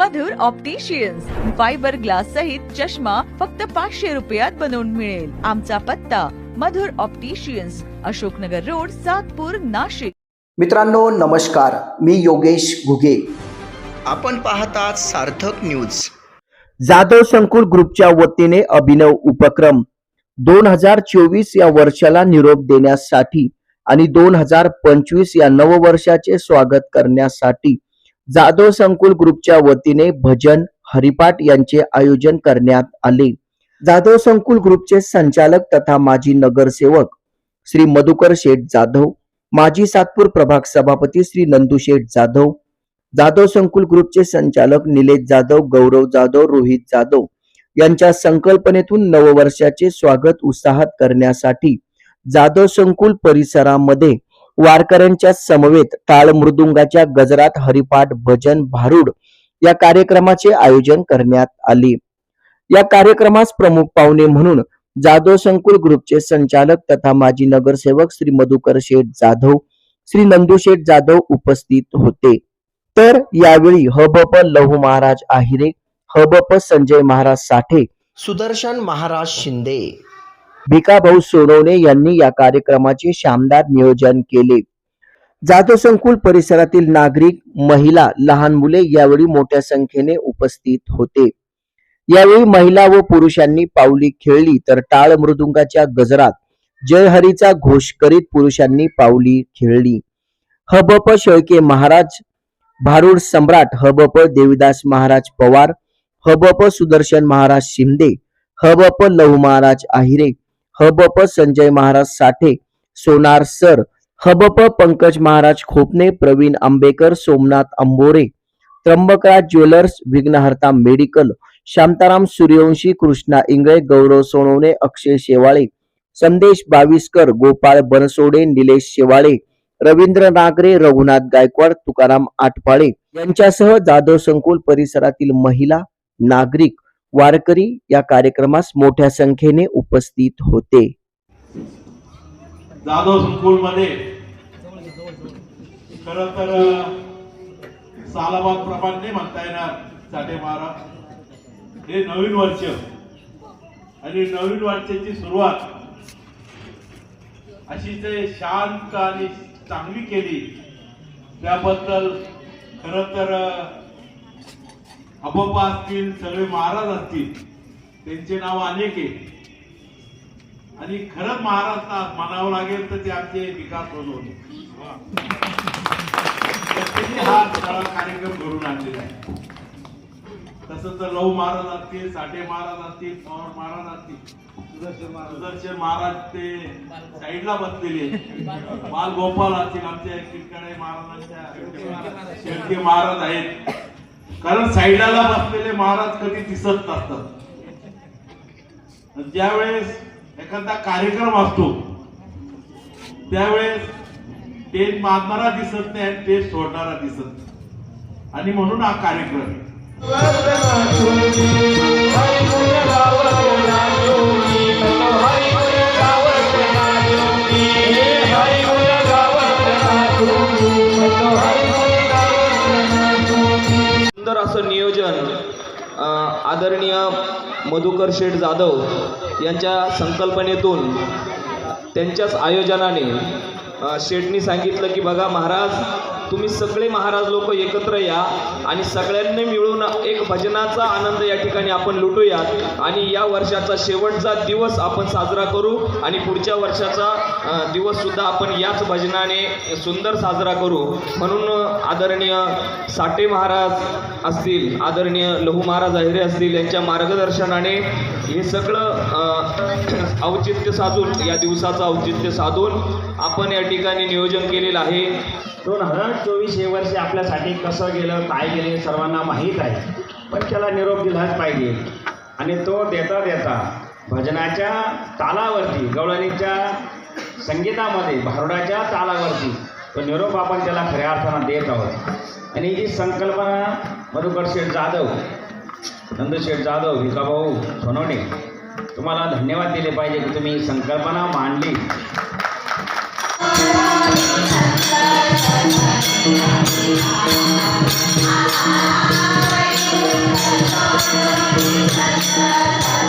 मधुर opticians fibre glass सहित चष्मा फक्त पाचशे रुपयात बनवून मिळेल. आमचा पत्ता मधुर ऑप्टिशियन्स अशोकनगर रोड सातपूर नाशिक. मित्रांनो नमस्कार. मी योगेश घुगे. आपण पाहतात सार्थक न्यूज जाधव संकुल ग्रुपच्या वतीने अभिनव उपक्रम. दोन हजार चोवीस या वर्षाला निरोप देण्यासाठी आणि दोन हजार पंचवीस या नववर्षाचे स्वागत करण्यासाठी जाधव संकुल ग्रुपच्या वतीने भजन हरिपाठ यांचे आयोजन करण्यात आले. जाधव संकुल ग्रुपचे संचालक तथा माजी नगरसेवक श्री मधुकर शेठ जाधव माजी सातपूर प्रभाग सभापती श्री नंदू शेठ जाधव जाधव संकुल ग्रुपचे संचालक निलेश जाधव गौरव जाधव रोहित जाधव यांच्या संकल्पनेतून नववर्षाचे स्वागत उत्साहात करण्यासाठी जाधव संकुल परिसरामध्ये वारकऱ्यांच्या समवेत टाळ मृदुंगाच्या गजरात हरिपाठ भजन भारुड या कार्यक्रमाचे आयोजन करण्यात आले. या कार्यक्रमास प्रमुख पाहुणे म्हणून जाधव संकुल ग्रुपचे संचालक तथा माजी नगरसेवक श्री मधुकर शेठ जाधव श्री नंदू शेठ जाधव उपस्थित होते. तर यावेळी हबप लहू महाराज आहिरे हबप संजय महाराज साठे सुदर्शन महाराज शिंदे. भिकाभाऊ सोनवणे यांनी या कार्यक्रमाचे शानदार नियोजन केले. जाधव संकुल परिसरातील नागरिक महिला लहान मुले यावेळी मोठ्या संख्येने उपस्थित होते. यावेळी महिला व पुरुषांनी पावली खेळली तर टाळ मृदुंगाच्या गजरात जयहरीचा घोष करीत पुरुषांनी पावली खेळली. हबप शेळके महाराज भारुड सम्राट हबप देविदास महाराज पवार हबप सुदर्शन महाराज शिंदे हबप लहू महाराज आहिरे हबप संजय महाराज साठे सोनार सर हबप पंकज महाराज खोपने प्रवीण आंबेकर सोमनाथ अंबोरे त्र्यंबकराज ज्वेलर्स विघ्नहर्ता मेडिकल शांताराम सूर्यवंशी कृष्णा इंगळे गौरव सोनवणे अक्षय शेवाळे संदेश बाविस्कर गोपाळ बनसोडे निलेश शेवाळे रवींद्र नागरे रघुनाथ गायकवाड तुकाराम आटपाळे यांच्यासह जाधव संकुल परिसरातील महिला नागरिक वारकरी या कार्यक्रमास मोठ्या संख्येने उपस्थित होते. जाधव संकुलमध्ये खर तर सालाबाद प्रमाण म्हणता येणार साठे महाराज. हे नवीन वर्ष आणि नवीन वर्षाची सुरुवात अशी ते शांत आणि चांगली केली त्याबद्दल खर तर अबोबा असतील सगळे महाराज असतील त्यांचे नाव अनेक आहे आणि खरंच महाराष्ट्रात म्हणावं लागेल तर ते आमचे विकास होते हा सगळा कार्यक्रम घडून आणलेला आहे. तसं तर लहू महाराज असतील साठे महाराज असतील पवार महाराज असतील. सुदर्शन महाराज. ते साईडला बसलेले. बाल गोपाल असतील आमच्या किरकडे महाराजांच्या. शेळके महाराज आहेत. कारण साईडला बसलेले महाराज कधी दिसत नसतात ज्यावेळेस एखादा कार्यक्रम असतो त्यावेळेस ते मारणारा दिसत नाही आणि सोडणारा दिसत नाही. आणि म्हणून हा कार्यक्रम आदरणीय मधुकर शेठ जाधव यांच्या संकल्पनेतून त्यांच्याच आयोजनाने शेठनी सांगितलं की बघा महाराज तुम्ही सगळे महाराज लोक एकत्र या आणि सगळ्यांनी मिळून एक भजनाचा आनंद या ठिकाणी आपण लुटूयात. आणि या वर्षाचा शेवटचा दिवस आपण साजरा करू. आणि पुढच्या वर्षाचा दिवस सुद्धा आपण याच भजनाने सुंदर साजरा करू. म्हणून आदरणीय साठे महाराज असतील आदरणीय लहू महाराज अहिरे असतील यांच्या मार्गदर्शनाने हे सगळं औचित्य साधून या दिवसाचं औचित्य साधून आपण या ठिकाणी नियोजन केलेलं आहे. दोन हजार चोवीस हे वर्ष आपल्यासाठी कसं गेलं काय गेलं हे सर्वांना माहीत आहे. पण त्याला निरोप दिलाच पाहिजे. आणि तो देता देता भजनाच्या तालावरती गवळणीच्या संगीतामध्ये भारुडाच्या तालावरती तो निरोप आपण त्याला खऱ्या अर्थानं देत आहोत. आणि ही संकल्पना मधुकर शेठ जाधव नंदशेठ जाधव भिकाभाऊ सोनवणे तुम्हाला धन्यवाद दिले पाहिजे की तुम्ही ही संकल्पना मांडली. Thank Thank you.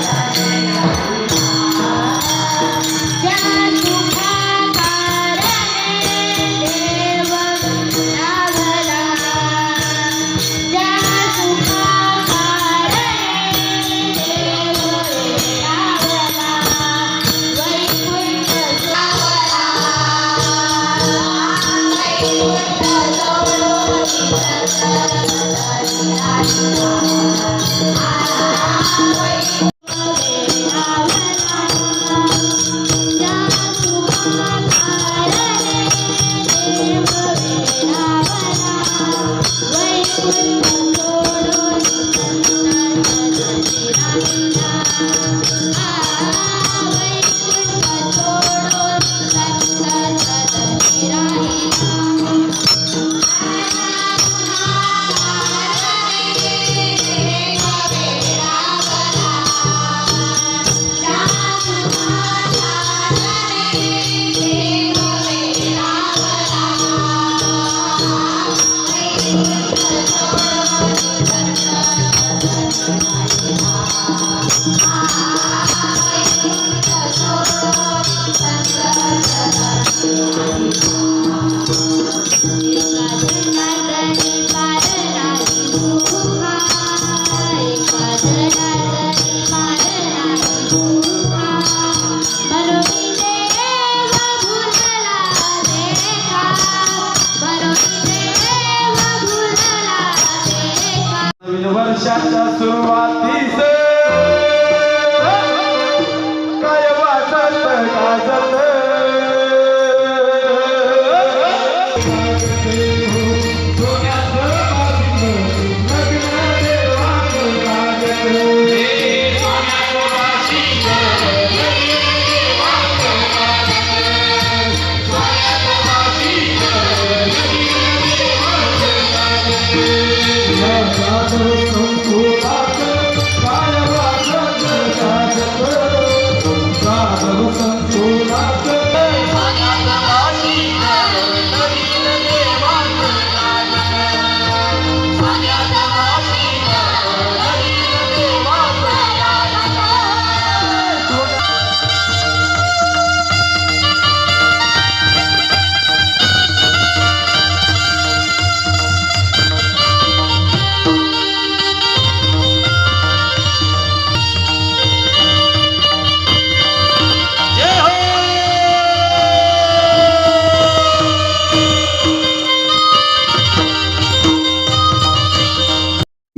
नवीन वर्षाच्या सुरुवातीस काय